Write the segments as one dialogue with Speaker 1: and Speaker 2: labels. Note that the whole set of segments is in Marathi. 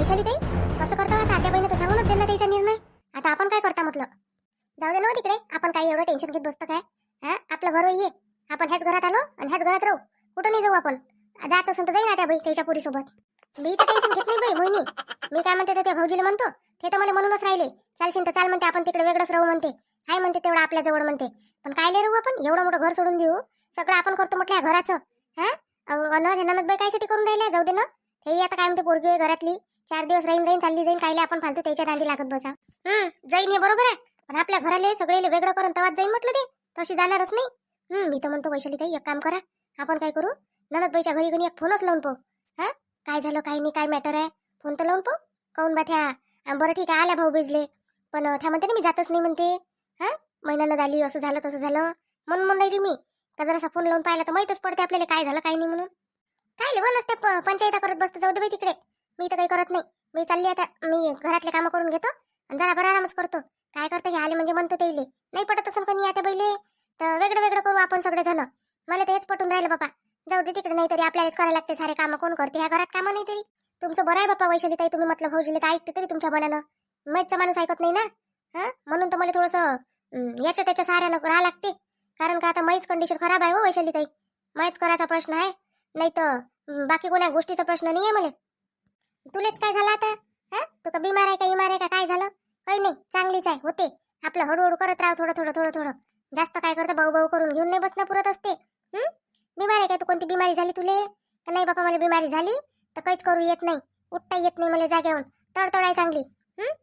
Speaker 1: वैशाली ताई कसं करतो आता आत्या बहिणी तर सांगूनच दिला त्याचा निर्णय आता आपण काय करता म्हटलं जाऊ दे ना तिकडे आपण काही एवढं टेन्शन घेत बसतो काय हा आपलं घर ये आपण ह्याच घरात आलो आणि ह्याच घरात राहू कुठं नाही जाऊ आपण जायचं असेल तर जाईन आता बाई त्याच्या पुरीसोबत मी तर टेन्शन घेत नाही बाई मोहिनी मी काय म्हणते तर त्या भाऊजीला म्हणतो ते तर मला म्हणूनच राहिले चालशील तर चाल म्हणते आपण तिकडे वेगळंच राहू म्हणते हाय म्हणते तेवढं आपल्या जवळ म्हणते पण काय राहू आपण एवढं मोठं घर सोडून देऊ सगळं आपण करतो म्हटलं या घराचं हा अन ननद बाई कायसाठी करून राहिल्या जाऊ दे ना हे आता काय म्हणते पोरगी घरातली चार दिवस राहीन राहीन चालली जाईन कायले आपण फालतू त्याच्या दांडी लागत बसा. हम्म जाईन हे बरोबर आहे. पण आपल्या घराले सगळे वेगळं करून तवाच जाईन म्हटलं ते. तशी जाणारच नाही. हम्म मी तर म्हणतो वैशाली ताई एक काम करा. आपण काय करू? ननदबाईच्या घरी घरी एक फोनच लावून पाहू हा? काय झालं काय नाही काय मॅटर आहे? फोन तर लावून पाहू काऊन बाथ्या बरं ठीक आहे आल्या भाऊ बेजले पण थ्या त्या म्हणते ना मी जातच नाही म्हणते. हा? महिन्यानं आली असं झालं तसं झालं. म्हणून म्हणून राहिली मी. का जरासा फोन लावून पाहिला तर माहीतच पडते आपल्याला काय झालं काय नाही म्हणून. काय लिहून असते प- पंचायता करत बसते जाऊ दे बाई तिकडे. मी तर काही करत नाही. मी चालली आता मी घरातले कामं करून घेतो आणि जरा बरं आरामच करतो. काय करतो हे आले म्हणजे म्हणतो ते इले. नाही पटत असं कोणी आता बैले तर वेगळं वेगळं करू आपण सगळे जण मला तर हेच पटून राहिलं बाबा जाऊ दे तिकडे नाही तरी आपल्यालाच करायला लागते सारे कामं. कोण करते? ह्या घरात कामं नाही तरी. तुमचं बरं आहे बाप्पा वैशाली ताई तुम्ही म्हटलं भाऊजीला तर ऐकते तरी तुमच्या मनानं. मैचचा माणूस ऐकत नाही ना? हा? म्हणून तर मला थोडंसं याच्या त्याच्या सहाऱ्यानं राहा लागते. कारण का आता मैच कंडिशन खराब आहे हो वैशाली ताई मैच करायचा प्रश्न आहे. नाही तर बाकी कोण्या गोष्टीचा प्रश्न नाही आहे मला. तुलेच काय झालं आता? हा? तू का बिमार आहे का इमार आहे का? काय झालं? काही नाही चांगलीच आहे होते. आपलं हळूहळू करत राहा थोडं थोडं थोडं थोडं. जास्त काय करतं? भाऊ भाऊ करून घेऊन नाही बसणं पुरत असते. बिमार आहे का तू? कोणती बिमारी झाली तुले? का नाही बापा मला बिमारी झाली? तर काहीच करू येत नाही. उठता येत नाही मला जाग्याहून तडतड आहे चांगली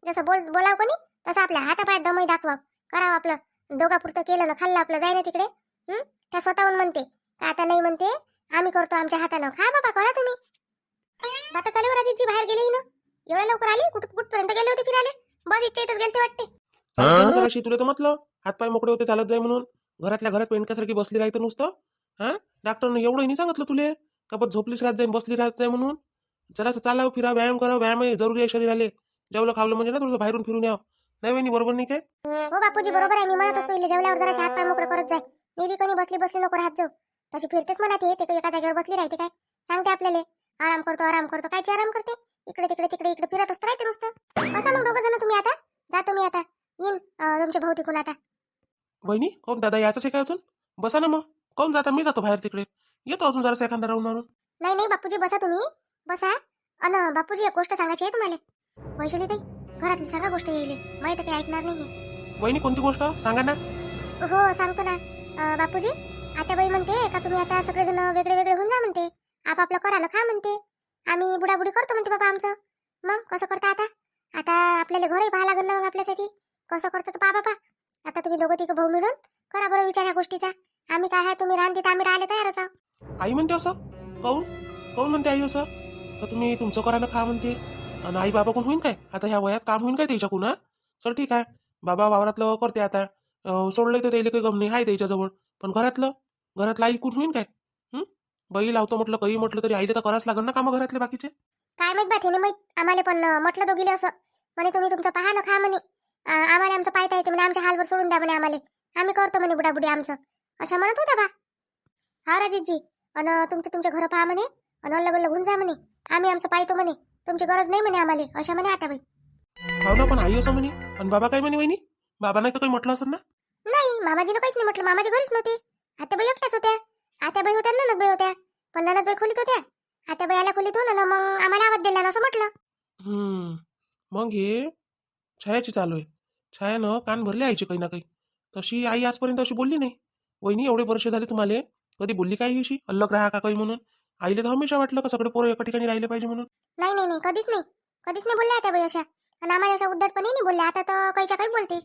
Speaker 1: जसं बोल बोलाव कोणी तसं आपल्या हातापायात दमही दाखवा करावं आपलं. दोघापुरतं केलं ना खाल्लं आपलं जाय ना तिकडे. त्या स्वतःहून म्हणते. का आता नाही म्हणते? आम्ही करतो आमच्या हातानं. खा बाबा करा तुम्ही. आता चालेवर राजीची बाहेर गेली ना. एवढ्या लवकर आली? कुठं कुठपर्यंत गेले होते फिरायला? बस इच्छा इथंच गेलते वाटते.
Speaker 2: जराशी तुला तर म्हटलं हातपाय मोकळे होते चालत जाय म्हणून. घरातल्या घरात पेंडक्यासारखी बसली राहतं नुसतं. हा? डॉक्टरनं एवढं नाही सांगितलं तुले? का बस झोपलीच राहत जाईन बसली राहत जाय म्हणून. जरा चालावं फिरा व्यायाम करा व्यायाम जरुरी आहे शरीराले. जेवलं खावलं म्हणजे ना थोडंसं बाहेरून फिरून यावं. नाही वहिनी बरोबर नाही काय?
Speaker 1: हो बापूजी बरोबर आहे. मी म्हणत असतो इले जेवल्यावर जरा हात पाय मोकळे करत जाय. निरी कोणी बसली बसली नको राहत जाऊ. तशी फिरतेच म्हणा ते एका जागेवर बसली राहते काय? सांगते आपल्याला. आराम करतो आराम करतो. कायची आराम करते? इकडे तिकडे तिकडे इकडे फिरत असतं राहते नुसतं? बसा मग दोघं जण तुम्ही आता. जातो मी आता. येईन अं, तुमचे भाऊ तिकून आता.
Speaker 2: वहिनी कोण दादा यायचं आहे काय अजून? बसा ना मग. कोण जाता? मी जातो बाहेर तिकडे. येतो अजून जरासं एखादा राऊंड मारून
Speaker 1: नाही नाही बापूजी बसा तुम्ही. बसा. अन बापूजी एक गोष्ट सांगायची आहे तुम्हाला. वैशाली ताई घरातली सांगा गोष्ट येईल. माहिती काही ऐकणार नाही
Speaker 2: वहिनी कोणती गोष्ट? सांगा ना.
Speaker 1: हो सांगतो ना. बापूजी आता बाई म्हणते का तुम्ही आता सगळेजण वेगळे वेगळे होऊन जा म्हणते. आपापलं करा ना खा म्हणते. आम्ही बुडाबुडी करतो म्हणते बाबा आमचं. मग कसं करता आता? आता आपल्याला घरही पाहा लागेल ना मग आपल्यासाठी. कसं करता तर पा बाबा. आता तुम्ही दोघं तिघं भाऊ मिळून करा बरं विचार या गोष्टीचा. आम्ही काय आहे तुम्ही राहते तर आम्ही राहिले तयारच आहोत.
Speaker 2: आई म्हणते असं? काऊन काऊन म्हणते आई असं? तर तुम्ही तुमचं करा ना खा म्हणते. आणि आई बाबा कोण होईन काय? आता ह्या वयात काम होईन काय त्याच्याकडून हा चल ठीक आहे. बाबा वावरातलं करते आता. अं, सोडलं तर त्याला काही गम नाही. आहे त्याच्याजवळ. पण घरातलं? घरातलं आई कुठून होईन काय? बाई लावतो म्हटलं काही म्हटलं तरी आईला तर करावंच लागेल ना कामं घरातले बाकीचे?
Speaker 1: काय माहीत बा त्याने माहीत आम्हाला पण अं, म्हटलं दोघीले असं. म्हणे तुम्ही तुमचं पहा ना खा म्हणे. अं, आम्हाला आमचं पायता येते म्हणे आमच्या हालवर सोडून द्या म्हणे आम्हाला. आम्ही करतो म्हणे बुडाबुडी आमचं. अशा म्हणत होत्या बा. हा राजेशजी. अन तुमचे तुमचे घर पहा म्हणे. अन अल्लग अल्लग होऊन जा म्हणे. आम्ही आमचं पाहतो म्हणे. तुमची गरज नाही म्हणे आम्हाला. अशा म्हणे आता बाई.
Speaker 2: हो ना पण आई असं म्हणे. आणि बाबा काय म्हणे वहिनी? बाबा नाही काही म्हटलं असं ना?
Speaker 1: नाही मामाजीनं काहीच नाही म्हटलं. मामाजी घरीच नव्हते. आत्याबाई एकट्याच होत्या. आत्याबाई होत्या ननदबाई होत्या. पण ननदबाई खोलीत होत्या. आत्याबाई आल्या खोलीतून आणि मग आम्हाला आवाज दिला ना असं म्हटलं.
Speaker 2: हम्म. मग हे छायाची चालू आहे. छायानं कान भरले आईचे काही ना काही. तशी आई आजपर्यंत अशी बोलली नाही. वहिनी एवढे वर्ष झाले तुम्हाला. कधी बोलली काय अशी? अल्लग राहा का काही म्हणून? आईला तर हमेशा वाटलं का सगळे पोरं एका ठिकाणी राहिले पाहिजे म्हणून?
Speaker 1: नाही नाही नाही कधीच नाही. कधीच नाही बोलल्या त्या बाई अशा. आणि आम्हाला अशा उद्धटपणे नाही बोलल्या. आता तर काहीच्या काही बोलते.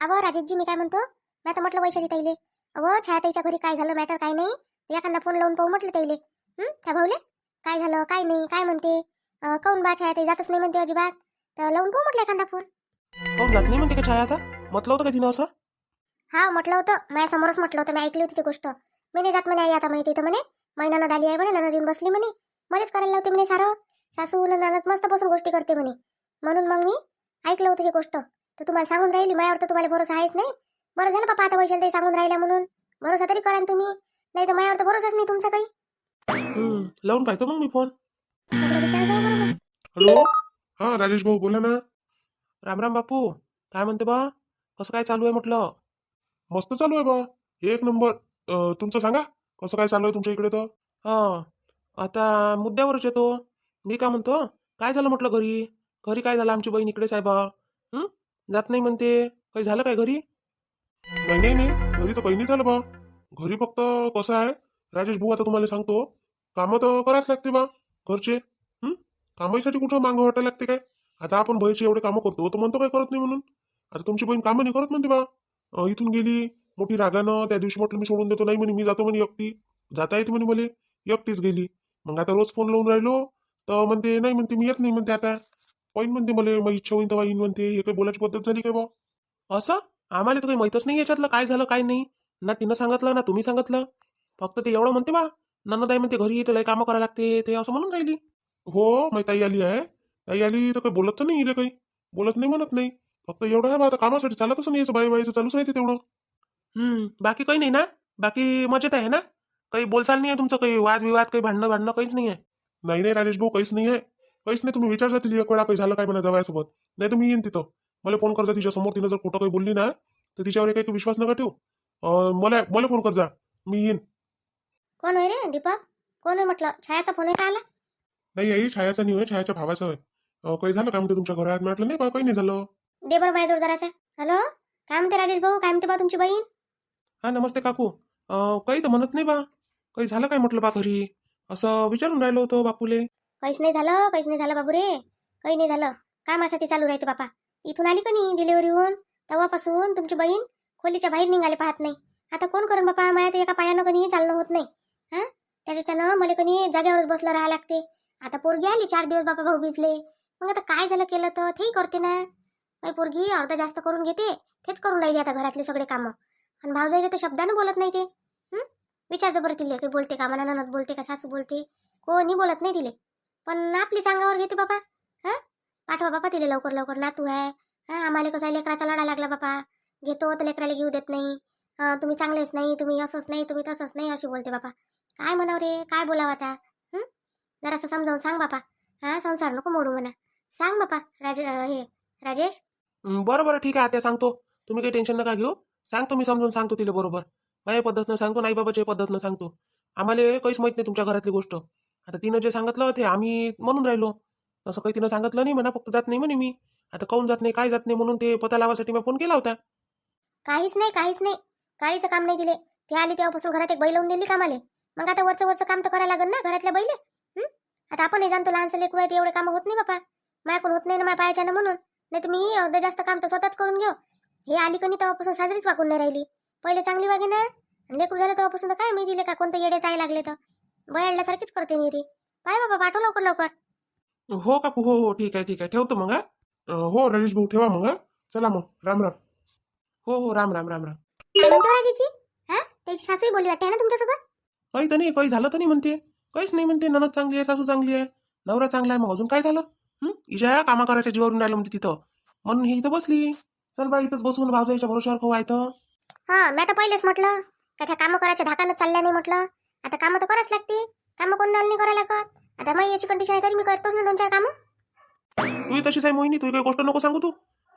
Speaker 1: अहो राजेशजी मी काय म्हणतो? मी आता म्हटलं वैशाली ताईले. अहो छाया ताईच्या घरी काय झालं मॅटर काय नाही? एखादा फोन लावून पाहू म्हटलं ताईले हं? त्या भाऊले? काय झालं? काय नाही? काय म्हणते? काऊन बा छाया ताई? जातच नाही म्हणते अजिबात. तर लावून पाहू म्हटलं एखादा फोन.
Speaker 2: जात नाही म्हणते का छाया आता? म्हटलं होतं का तिनं असं?
Speaker 1: हा म्हटलं होतं. माझ्या समोरच म्हटलं होतं. मी ऐकली होती ती गोष्ट. मी नाही जात म्हणे आई आता माहिती म्हणे. महिन्यानं झाली आहे म्हणे ननद येऊन बसली म्हणे. मलाच करायला लावते म्हणे सारं. सासू न ननद मस्त बसून गोष्टी करते म्हणे. म्हणून मग मी ऐकलं होतं ही गोष्ट. तर तुम्हाला सांगून राहिली माझ्यावर तर तुम्हाला भरोसा आहेच नाही. बरं झालं पापा आता वैशाल ताई सांगून राहिल्या म्हणून. भरोसा तरी करा तुम्ही. नाही तर माझ्यावर तर भरोसाच नाही तुमचा काही.
Speaker 2: हम्म लावून पाहतो मग मी फोन
Speaker 1: सगळं विचार जाऊ बरोबर
Speaker 2: हॅलो
Speaker 3: हा राजेश भाऊ बोला ना.
Speaker 2: राम राम बापू काय म्हणते बा? कसं काय चालू आहे म्हटलं?
Speaker 3: मस्त चालू आहे बा. एक नंबर. अं, तुमचं सांगा कसं काय चालू आहे तुमच्या इकडे तर?
Speaker 2: हा आता मुद्द्यावरच येतो. मी काय म्हणतो काय झालं म्हटलं घरी? घरी काय झालं आमची बहीण इकडेच आहे बा हं? जात नाही म्हणते. काही झालं काय घरी?
Speaker 3: नाही नाही नाही. घरी तर काही नाही झालं बा. घरी फक्त कसं आहे? राजेश भाऊ आता तुम्हाला सांगतो कामं तर करायच लागते बा घरचे. कामाईसाठी कामासाठी कुठं मागं वाटायला लागते काय? आता आपण बहिणीचे एवढे कामं करतो तर म्हणतो काय करत नाही म्हणून? आता तुमची बहीण कामं नाही करत म्हणते बा. इथून गेली मोठी रागानं त्या दिवशी म्हटलं मी सोडून देतो नाही म्हणे मी जातो म्हणे एकटी. जाता येते म्हणे मला एकटीच गेली. मग आता रोज फोन लावून राहिलो तर म्हणते नाही म्हणते मी येत नाही म्हणते आता. पॉईंट म्हणते मला मग इच्छा होईन तेव्हा येईन म्हणते हे काही बोलायची पद्धत झाली काय बा?
Speaker 2: असं? आम्हाला तर काही माहीतच नाही याच्यातलं काय झालं काय नाही. ना तिनं सांगितलं ना तुम्ही सांगितलं. फक्त ते एवढं म्हणते बा नन्नदाई म्हणते घरी लय कामं करायला लागते. ते असं म्हणून राहिली.
Speaker 3: हो माझी ताई आली आहे. ताई आली तर काही बोलत तर नाही इथे काही. बोलत नाही म्हणत नाही. फक्त एवढं आहे बा आता कामासाठी चालतच नाही याचं बाई बाईचं चालूच नाही ते तेवढं.
Speaker 2: हम्म बाकी काही नाही ना? बाकी मजेत आहे ना? काही बोलचाल नाही आहे तुमचं काही वादविवाद काही भांडणं भांडणं काहीच नाही आहे?
Speaker 3: नाही नाही राजेश भाऊ काहीच नाही आहे. काहीच नाही तुम्ही विचार जातील एक वेळा काही झालं काय म्हणा जवळसोबत नाही मी येईन तिथं. मला फोन करजा तिच्या समोर तिनं जर खोटं काही बोलली ना तर तिच्यावर काही विश्वास नका ठेवू. अं, मला मला फोन करजा. मी येईन.
Speaker 1: कोण आहे रे दीपक? कोण आहे म्हटलं? छायाचा फोन आहे का आला?
Speaker 3: नाही आई छायाचा नाही होय छायाच्या भावाचा होय. अं, काही झालं काय म्हणते तुमच्या घरात? म्हटलं नाही बा काही नाही झालं.
Speaker 1: दे बरं माझ्याजवळ जरासा. हॅलो? काय म्हणते राजेश भाऊ काय म्हणते बा तुमची बहीण?
Speaker 2: हा नमस्ते काकू. अं, काही तर म्हणत नाही बा. काही झालं काय म्हटलं बा घरी? असं विचारून राहिलो होतो बापूले.
Speaker 1: काहीच नाही झालं काहीच नाही झालं बाबू रे काही नाही झालं. कामासाठी चालू राहते बापा. इथून आली का नाही डिलिव्हरी होऊन तेव्हापासून तुमची बहीण? खोलीच्या बाहेर निघाले पाहत नाही. आता कोण करून बापा माझ्या तर एका पायानं कणी चालणं होत नाही? हा? त्याच्यानं मला कोणी जागेवरच बसलं राहायला लागते. आता पोरगी आली चार दिवस बापा भाऊ भिजले. मग आता काय झालं केलं तर? तेही करते ना. माझी पोरगी अर्धा जास्त करून घेते तेच करून राहिली आता घरातले सगळे कामं. आणि भाऊजाईला तर शब्दानं बोलत नाही ते. हं? बरं तिले काही बोलते का? मला ननद बोलते का? सासू बोलते. कोणी बोलत नाही तिले. पण आपली चांगावर घेते बाबा हा? पाठवा बापा तिले लवकर लवकर. नातू आहे. हां आम्हाला कसं आहे, लेकराचा लढा लागला बापा. घेतो तर लेकराला घेऊ देत नाही. हा, तुम्ही चांगलेच नाही तुम्ही असंच नाही तुम्ही तसंच नाही अशी बोलते बापा. काय म्हणाव रे? काय बोलावं आता? जरासं समजावून सांग बापा. हा संसार नको मोडू म्हणा. सांग बापा राजे हे राजेश.
Speaker 2: बरं बरं ठीक आहे आता सांगतो. तुम्ही काही टेन्शन नका घेऊ. सांगतो मी समजून सांगतो तिला बरोबर. माझ्या पद्धतीनं सांगतो नाही बाबाच्या पद्धतीनं सांगतो. आम्हाला काहीच माहीत नाही तुमच्या घरातली गोष्ट. आता तिनं जे सांगितलं ते आम्ही म्हणून राहिलो. तसं काही तिनं सांगितलं नाही म्हणा फक्त जात नाही म्हणे मी. आता काऊन जात नाही काय जात नाही म्हणून ते पता लावासाठी मी फोन केला होता.
Speaker 1: काहीच नाही काहीच नाही. काळीचं काम नाही दिले. ते आले तेव्हापासून घरात एक बैल लावून दिली कामाले. मग आता वरचं वरचं काम तर करायला लागेल ना घरातल्या बैले? हं? आता आपणही जाणतो लहानसं लेकरू आहे एवढे कामं होत नाही बापा. माझ्याकडून होत नाही ना माझ्या पायाच्यानं म्हणून. नाही तर मी अर्ध जास्त काम तर स्वतःच करून घेऊ. हे आली कणी तेव्हापासून साजरीच वागून नाही राहिली. पहिले चांगली वागे ना. लेकरू झालं तेव्हापासून तर काय मी दिले का? कोणतं येडे चाय लागले तर. बयाडल्यासारखीच करते मी रे पाय बाबा पाठव लवकर लवकर.
Speaker 2: हो काकू हो हो ठीक आहे ठीक आहे. ठेवतो मग हो?
Speaker 3: राजेश भाऊ ठेवा मग चला मग राम राम.
Speaker 2: हो हो राम राम राम राम.
Speaker 1: हा? त्याची सासूही बोलली वाटते ना तुमच्यासोबत?
Speaker 2: काही तर नाही काही झालं तर नाही म्हणते. काहीच नाही म्हणते ननद चांगली आहे सासू चांगली आहे नवरा चांगला आहे मग अजून काय झालं? हं? इजा कामा करायच्या जीवावरून राहिलं म्हणते तिथं. म्हणून ही इथं बसली. चल बा इथंच बसून भावजाईच्या भरोशावर आहे तर
Speaker 1: हा मी तर पहिलेच म्हटलं का त्या कामं करायच्या धाकानं चालल्या नाही म्हटलं. आता कामं तर करायच लागते. कामं कोण नाही करायला लागत? आता मग याची कंडिशन आहे तरी मी करतोच ना दोन चार कामं.
Speaker 2: तू तशीच आहे मोहिनी तू काही गोष्ट नको सांगू तू.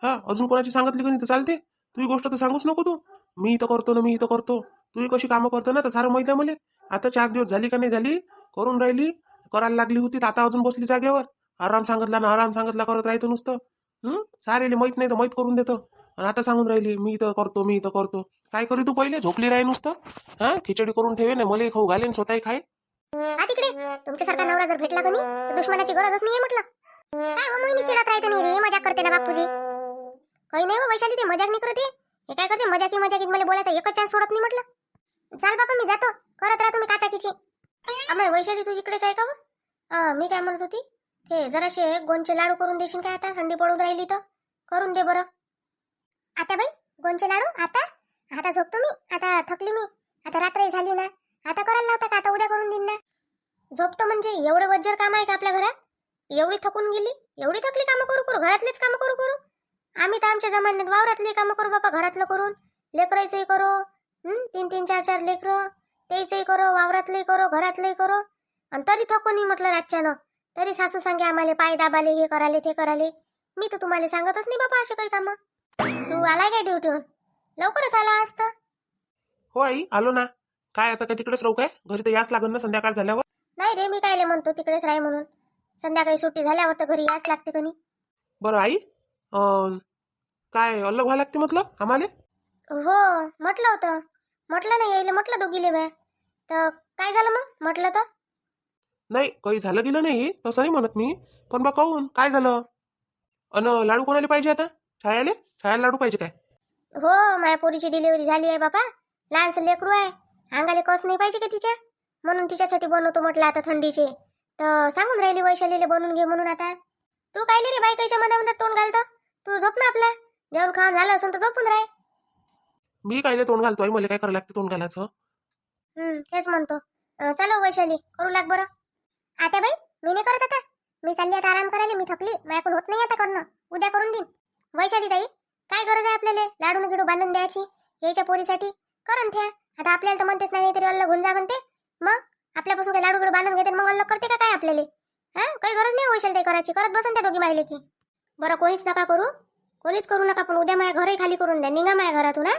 Speaker 2: हा अजून कोणाची सांगितली का नाही तर चालते. तू ही गोष्ट तर सांगूच नको तू. मी इथं करतो ना मी इथं करतो. तू कशी कामं करतो ना तर सारं माहिती आहे मला. आता चार दिवस झाली का नाही झाली करून राहिली. करायला लागली होती तर आता अजून बसली जागेवर. आराम सांगितला ना आराम सांगितला करत राहतो नुसतं. हं? सारेले माहीत नाही तर माहीत करून देतो. आणि आता सांगून राहिली मी इथं करतो मी इथं करतो. काय करू तू पहिले? झोपली राही नुसतं. हा? खिचडी करून ठेवे ना मला खाऊ घालेन स्वतःही खाय
Speaker 1: हा तिकडे. तुमच्यासारखा नवरा जर भेटला कोणी तर दुश्मनाची गरजच नाही म्हटलं. काय हो, मोहिनी चिडत राहते नाही रे? मजा करते ना बापूजी. काही नाही हो वैशाली ते मजाक नाही करते हे काय करते? मजाकी मजाकीत मला बोलायचा एकच चान्स सोडत नाही म्हटलं. चाल बापा मी जातो. करत राहा तुम्ही काचाकीची. अमय वैशाली तू इकडेच आहे का हो? व? मी काय म्हणत होती? ते जराशे गोंचे लाडू करून देशील काय आता? थंडी पडून राहिली तर. करून दे बरं. आता बाई गोंचे लाडू? आता? आता झोपतो मी. आता थकली मी. आता रात्री झाली ना. आता करायला लावता का? आता उद्या करून देईन ना. झोपतो म्हणजे एवढं वज्जर काम आहे का आपल्या घरात? एवढी थकून गेली? एवढी थकली कामं करू करू? घरातलेच कामं करू करू? आम्ही तर आमच्या जमान्यात वावरातली कामं करू बापा घरातलं करून. लेकरायचंही करू? तीन तीन चार चार लेकरं. त्याचंही करो वावरातलंही करो घरातलंही करो. आणि तरी थकून म्हटलं रातच्यानं. तरी सासू सांगे आम्हाला पाय दाबाले हे कराले ते कराले. मी तर तुम्हाला सांगतच नाही बाबा असे काही कामं. तू आलाय काय ड्युटीहून? लवकरच आला असता
Speaker 2: हो आई आलो ना. काय आता काय तिकडेच राहू काय? घरी तर याच लागेल ना संध्याकाळ झाल्यावर.
Speaker 1: नाही रे मी कायले म्हणतो तिकडेच राह म्हणून. संध्याकाळी सुट्टी झाल्यावर तर घरी याच लागते कणी
Speaker 2: बरं आई काय अलग व्हायला लागते म्हटलं आम्हाला?
Speaker 1: हो म्हटलं होतं. म्हटलं नाही यायला म्हटलं दोघीले म्या तर काय झालं मग म्हटलं तर?
Speaker 2: नाही काही झालं गेलं नाही तसं नाही म्हणत मी. पण बा काहून काय झालं? अन लाडू कोणाला पाहिजे आता? छायाले? छायाला लाडू पाहिजे काय?
Speaker 1: हो माझ्या पोरीची डिलिव्हरी झाली आहे बापा. लहानसं लेकरू आहे. अंगाले कस नाही पाहिजे का तिच्या? म्हणून तिच्यासाठी बनवतो म्हटलं आता थंडीचे. तर सांगून राहिली वैशालीले बनवून घे म्हणून आता. तू काय रे बायकाच्या मध्ये तोंड घालतो? तू झोप ना आपला. जेवण खाऊन झालं असेल तर झोपून राह
Speaker 2: मी कायले तोंड घालतोय मला काय करायला लागते तोंड घालायचं?
Speaker 1: हम्म तेच म्हणतो. अं, चलो वैशाली करू लाग बरं. आता बाई मी नाही करत आता. मी चालली आता आराम करायला मी थकली माझ्याकडून होत नाही आता करणं. उद्या करून देईन. वैशाली ताई काय गरज आहे आपल्याला लाडून गिडू बांधून द्यायची याच्या पोरीसाठी? करून थ्या आता आपल्याला तर म्हणतेच नाही तरी अल्ल घेऊन जा म्हणते मग आपल्यापासून काही लाडू गिडू बांधून घेते आणि मग अल्ल करते का काय आपल्याला? हा? काही गरज नाही वैशाली ताई करायची करत बसन त्या दोघी माहिले की बरं कोणीच नका करू. कोणीच करू नका पण उद्या माझ्या घरही खाली करून द्या. निघा माझ्या घरातून हा.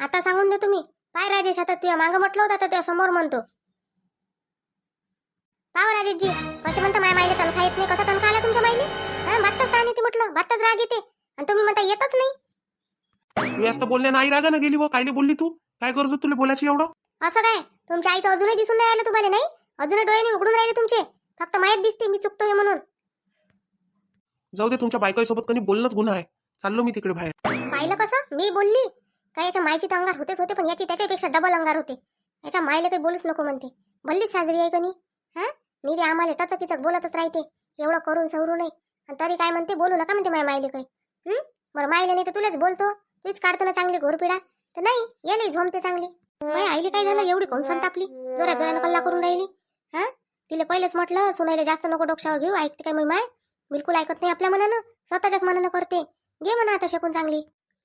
Speaker 1: आता सांगून दे तुम्ही. पाय राजेश आता तुझ्या मागं म्हटलं होतं आता त्या समोर म्हणतो. पाव राजेशजी कसे म्हणता माय मायले तनखा येत नाही. कसा तनखा आला तुमच्या मायले हा बातच ताण येते म्हटलं. बातच राग येते. आणि तुम्ही म्हणता येतच नाही.
Speaker 2: तू जास्त बोलण्यानं आई रागानं गेली व कायले बोलली तू? काय गरज होती तुला बोलायची एवढं?
Speaker 1: असं काय? तुमच्या आईचं अजूनही दिसून नाही राहिलं तुम्हाला नाही? अजूनही डोळ्याने उघडून राहिले तुमचे. फक्त माहीत दिसते मी चुकतोय म्हणून.
Speaker 2: जाऊ दे तुमच्या बायकोसोबत कधी बोलणंच गुन्हा आहे. चाललो मी तिकडे बाहेर.
Speaker 1: पाहिलं कसं? मी बोलली. काय याच्या मायची तर अंगार होतेच होते पण याची त्याच्यापेक्षा डबल अंगार होते. याच्या मायला काही बोलूच नको म्हणते. भल्लीच साजरी आहे कनी. हा? निरी आम्हाला टचकीचक बोलतच राहते. एवढं करून सवरू नये. आणि तरी काय म्हणते? बोलू नका म्हणते माय मायले काही. हं? बरं मायले नाही तर तुलाच बोलतो. तूच काढतो ना चांगली घोरपिडा तर नाही येले झोमते चांगली. माय आईले काय झालं? एवढी कोण संतापली जोरा जोरानं कल्ला करून राहिली. हा? तिला पहिलेच म्हटलं सुनायला जास्त नको डोक्यावर घेऊ. ऐकते काय मग माय? बिलकुल ऐकत नाही आपल्या मनानं. स्वतःच्याच मनानं करते. घे म्हणा आता शकून चांगली.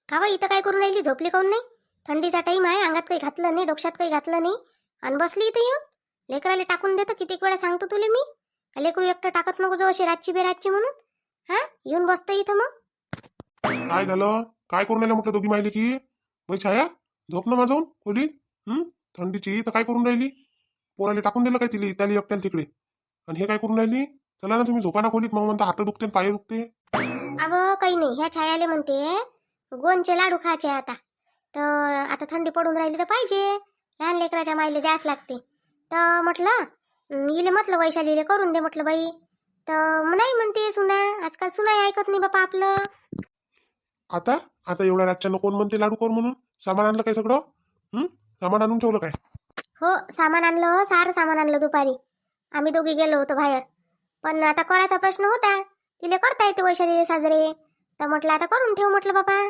Speaker 1: कावा इथं काय करून राहिली? झोपली काऊन नाही? थंडीचा टाईम आहे अंगात काही घातलं नाही डोक्यात काही घातलं नाही. आणि बसली इथं येऊन? लेकराला टाकून देतो कितीक वेळा सांगतो तुले मी? लेकरू एकटं टाकत नको जो अशी रातची बेरातची म्हणून. हा? येऊन बसतं इथं मग.
Speaker 3: काय झालं? काय करून राहिलं म्हटलं दोघी माहिती की मग छाया झोप ना माझं खोलीत. हम्म थंडीची तर काय करून राहिली? पोराला टाकून दिलं काय तिला? त्याला एकट्याला तिकडे. आणि हे काय करून राहिली? चला ना तुम्ही झोपा ना खोलीत. मग म्हणता हात दुखते पाय दुखते.
Speaker 1: अव काही नाही. ह्या छायाले म्हणते गोंचे लाडू खायचे आता. तर आता थंडी पडून राहिली तर पाहिजे. लहान लेकराच्या माईले द्यास लागते. तर म्हटलं इले म्हटलं वैशालीले करून दे म्हटलं बाई. तर नाही म्हणते सुना. आजकाल सुनाई ऐकत नाही बापा आपलं.
Speaker 3: आता? आता एवढ्या रातच्यानं कोण म्हणते लाडू कर म्हणून? सामान आणलं काय सगळं? हं? सामान आणून ठेवलं काय?
Speaker 1: हो सामान आणलं सारं सामान आणलं दुपारी. आम्ही दोघी गेलो होतो बाहेर. पण आता करायचा प्रश्न होता. तिले करता येते वैशाली साजरे. तर म्हटलं आता करून ठेव म्हटलं बाबा.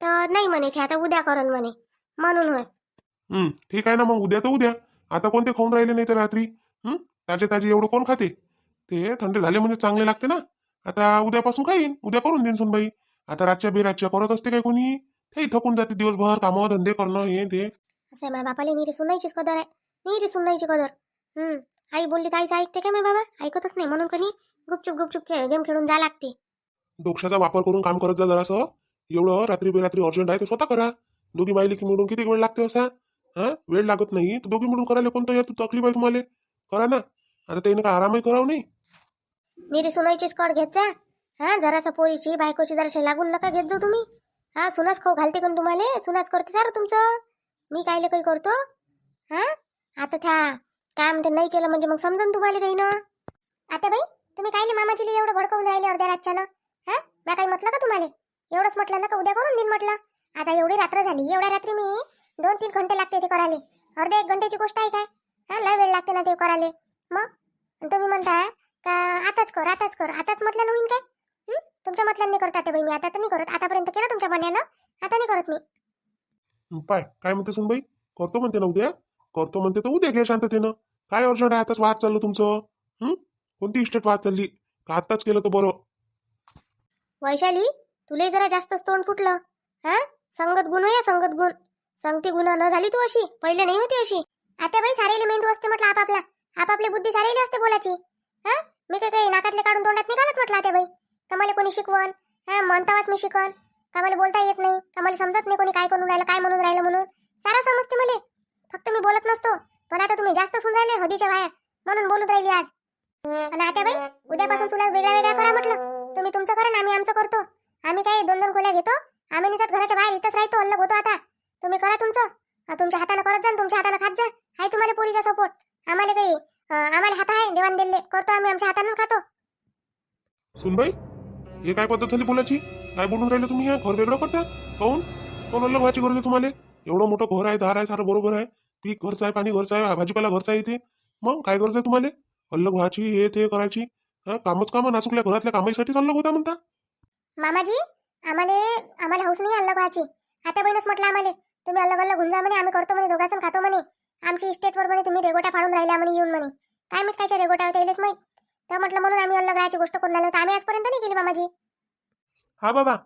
Speaker 1: तर नाही म्हणे ते आता उद्या करण म्हणे. म्हणून होय.
Speaker 3: हं, ठीक आहे ना मग उद्या तर उद्या. आता कोणते खाऊन राहिले नाही तर रात्री? हं? ताजे ताजे एवढं कोण खाते? ते थंडी झाले म्हणजे चांगले लागते ना. आता उद्यापासून खाईन उद्या करून देईन सुनबाई. आता रातच्या बेरातच्या करत असते काय कोणी? ते थकून जाते दिवसभर कामं धंदे करणं हे ते.
Speaker 1: असं आहे माझ्या बापाला नीरी सुनायचीच कदर आहे. नीरी सुनायची कदर. हम्म आई बोलली तर आईचं ऐकते काय माझ्या बाबा? ऐकतच नाही म्हणून कधी? गुपचूप गुपचूप खेळ गेम खेळून जा लागते.
Speaker 3: डोक्याचा वापर करून काम करत जा जरासं एवढं रात्री बेरात्री अर्जंट आहे ते स्वतः करा. दोघी माहिली की मिळून किती वेळ लागते असा? हा? वेळ लागत नाही. तर दोघी मिळून करायला कोणतं या तू तकलीफ आहे तुम्हाला. करा ना. आता त्याने काय आरामही करावं नाही.
Speaker 1: नीरी सुनायचीच कड घेत जा. हा? जरासा पोरीची बायकोची जराशी लागून नका घेत जाऊ तुम्ही. हा? सुनाच खाऊ घालते का न तुम्हाला? सुनाच करते सारं तुमचं. मी कायले काही करतो? हा? आता त्या काय म्हणते नाही केलं म्हणजे मग समजून तुम्हाला देईन आता बाई तुम्ही कायले मामाची एवढं भडकवून राहिले अर्ध्या रातच्यानं? हा? मी काही म्हटलं का तुम्हाला? एवढंच म्हटलं ना का उद्या करून देईन म्हटलं? आता एवढी रात्र झाली एवढ्या रात्री मी दोन तीन घंटे लागते ते करायला. अर्ध्या एक घंट्याची गोष्ट आहे काय? हा? लय वेळ लागते ना ते करायला. मग? आणि तुम्ही म्हणता का आताच कर आताच कर आताच म्हटलं नवीन काय? तुमच्या म्हटल्याने करता ते बाई मी आता तर नाही करत. आतापर्यंत केलं तुमच्या मण्यानं आता नाही करत मी.
Speaker 3: पाय काय म्हणते सुनबाई? करतो म्हणते ना उद्या? करतो म्हणते तर उद्या घे शांततेनं. काय अर्जंट आहे आताच वाद चाललं तुमचं? कोणती इस्टेट वाहत चालली का आत्ताच केलं तर बरं
Speaker 1: वैशाली तुले जरा जास्तच तोंड फुटलं. हा? संगत गुण या संगत गुण? संगती गुण न झाली तू अशी? पहिले नाही होती अशी? आता बाई सारेली मेंदू असते म्हटलं आपापला. आपापली बुद्धी सारेली असते बोलाची हा? मी काही काही नाकातले काढून तोंडात निघालत म्हटलं आता बाई? का मला कोणी शिकवण? हा? म्हणतावाच मी शिकवण? का मला बोलता येत नाही? का मला समजत नाही कोणी काय करून राहिलं काय म्हणून राहिलं म्हणून? सारा समजते मला. फक्त मी बोलत नसतो. पण आता तुम्ही जास्त सुन राहिले हदीच्या बाया म्हणून बोलत राहिली आज. आणि आता बाई उद्यापासून तुला वेगळ्या वेगळ्या करा म्हटलं. तुम्ही तुमचं करा ना आम्ही आमचं करतो. आम्ही काय दोन दोन खोल्या घेतो आम्ही निघत घराच्या बाहेर इथंच राहतो अल्लग होतो आता. तुम्ही करा तुमचं. तुमच्या हाताने करत जा तुमच्या हाताने खात जा. आहे तुम्हाला पोरीचा सपोर्ट आम्हाला काही आम्हाला हात आहे देवाण दिले करतो आम्ही आमच्या हाताने खातो.
Speaker 3: सुनबाई हे काय पद्धत झाली बोलायची काय बोलून राहिले तुम्ही? हे घर वेगळं करता? काऊन? कोण अल्लग व्हायची गरज आहे तुम्हाला? एवढं मोठं घर आहे दार आहे सारं बरोबर आहे. पीक घरचं आहे पाणी घरचं आहे भाजीपाला घरचा आहे इथे. मग काय गरज आहे तुम्हाला? अलग व्हायची हे ते करायची. हा कामच कामं नाचुकल्या घरातल्या कामासाठी चाललं होता म्हणता.
Speaker 1: मामाजी आम्हाला आम्हाला हौस नाही अलग व्हायची आता बहिणच म्हटलं आम्हाला तुम्ही अलग अलग होऊन जा म्हणे आम्ही करतो म्हणे दोघांचं खातो म्हणे. आमची इस्टेटवर म्हणे तुम्ही रेगोट्या फाडून राहिल्या म्हणे येऊन म्हणे. काय माहीत कायच्या रेगोट्या होत्या इलेच माहीत. तर म्हटलं म्हणून आम्ही अलग राहायची गोष्ट करून आलो तर आम्ही आजपर्यंत नाही केली मामाजी.
Speaker 2: हा बाबा.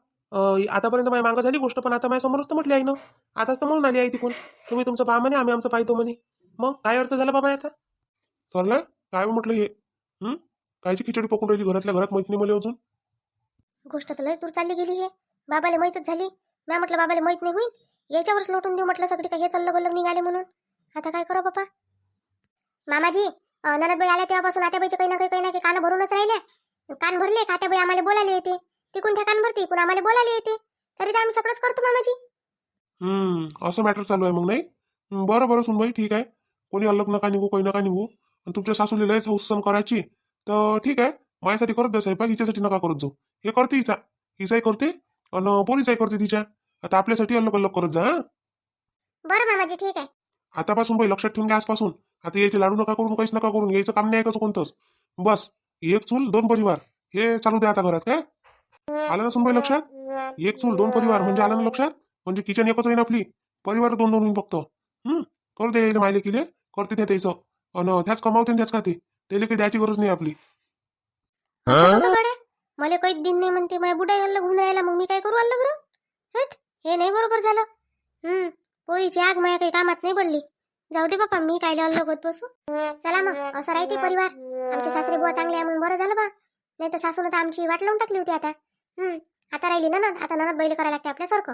Speaker 2: आतापर्यंत माझ्या मागं झाली गोष्ट पण आता माझ्या समोरच तर म्हटली आहे ना. आताच तर म्हणून आली आहे तिकून. तुम्ही तुमचं पहा म्हणे आम्ही आमचं पाहतो म्हणे. मग काय अर्थ झाला बाबा याचा?
Speaker 3: सरला? काय म्हटलं हे? हं? कायची खिचडी पकडून राहिली घरातल्या घरात माहीत नाही मला अजून?
Speaker 1: गोष्ट तर लय दूर चालली गेली आहे बाबाला माहीतच झाली. मी म्हटलं बाबाला माहीत नाही होईल याच्यावरच लोटून देऊ म्हटलं सगळी काही. हे चाललं गोल्लग निघाले म्हणून. आता काय करा बाबा मामाजी अं, ननदबाई आल्या तेव्हापासून आत्याबाईचे काही ना काही काही ना काही कान भरूनच राहिले. कान भरले का? आत्याबाई आम्हाला बोलायला येते. तिकून त्या कान भरते इकून आम्हाला बोलायला येते. तरी ते आम्ही सगळंच करतो मामाजी.
Speaker 3: हम्म असं मॅटर चालू आहे मग नाही? हं, बरं बरं सुनबाई ठीक आहे. कोणी अलग नका निघू कोणी नका निघू. तुमच्या सासूला लयच हौसन करायची. तर ठीक आहे माझ्यासाठी करत जा स्वयंपाक हिच्यासाठी नका करत जाऊ. हे करते हिचा. हिचाही करते आणि पोरीचाही करते तिच्या. आता आपल्यासाठी अलग अलग करत जा हा.
Speaker 1: बरं मामाजी ठीक आहे.
Speaker 3: आतापासून बाई लक्षात ठेवून घ्या आजपासून. आता यायचे लाडू नका करून काहीच नका करून यायचं काम नाही कसं कोणतंच. बस एक चूल दोन परिवार. हे चालू द्या आता घरात काय? आलं ना सुनबाई लक्षात? एक चूल दोन परिवार. म्हणजे आलं ना लक्षात? म्हणजे किचन एकच होईन आपली. परिवार दोन दोन होईन फक्त. हम्म करू दे यायला मायले केले करते त्या त्याचं आणि त्याच कमावते आणि त्याच खाते. त्याला काही द्यायची गरज नाही आपली.
Speaker 1: असं कसं गड्या? मला काहीच दिन नाही म्हणते. माझ्या बुडा अलग होऊन राहिला. मग मी काय करू अलग रे हट. हे नाही बरोबर झालं. हम्म पोरीची आग माझ्या काही कामात नाही पडली. जाऊ दे बापा मी काय अलग होत बसू? चला मग. असं राहते परिवार. आमचे सासरे बुवा चांगले आहे म्हणून बरं झालं बा. नाही तर सासून तर आमची वाट लावून टाकली होती आता. हम्म आता राहिली ना आता ननद बैल करायला लागते आपल्यासारखं.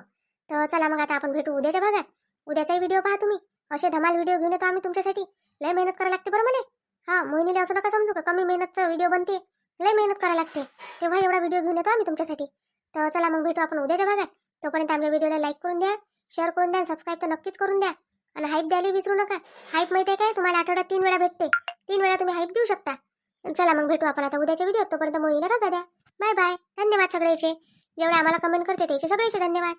Speaker 1: तर चला मग आता आपण भेटू उद्याच्या भागात. उद्याचाही व्हिडिओ पहा तुम्ही. असे धमाल व्हिडिओ घेऊन येतो आम्ही तुमच्यासाठी. लय मेहनत करायला लागते बरं मला. हा मोहिनीला असं नका समजू का? कमी मेहनतचा व्हिडिओ बनते. लय मेहनत करायला लागते. तेव्हा एवढा व्हिडिओ घेऊन येतो आम्ही तुमच्यासाठी. तर चला मग भेटू आपण उद्याच्या भागात. तोपर्यंत आमच्या व्हिडिओला लाईक करून द्या शेअर करून द्या सबस्क्राईब तर नक्कीच करून द्या. आणि हाईप द्यायला विसरू नका. हाईप माहिती आहे काय? तुम्हाला आठवड्यात तीन वेळा भेटते. तीन वेळा तुम्ही हाईप देऊ शकता. चला मग भेटू आपण आता उद्याच्या व्हिडिओ तोपर्यंत मोहिनीला रजा द्या. बाय बाय धन्यवाद सगळ्याचे. जेवढे आम्हाला कमेंट करते त्याचे सगळ्याचे धन्यवाद.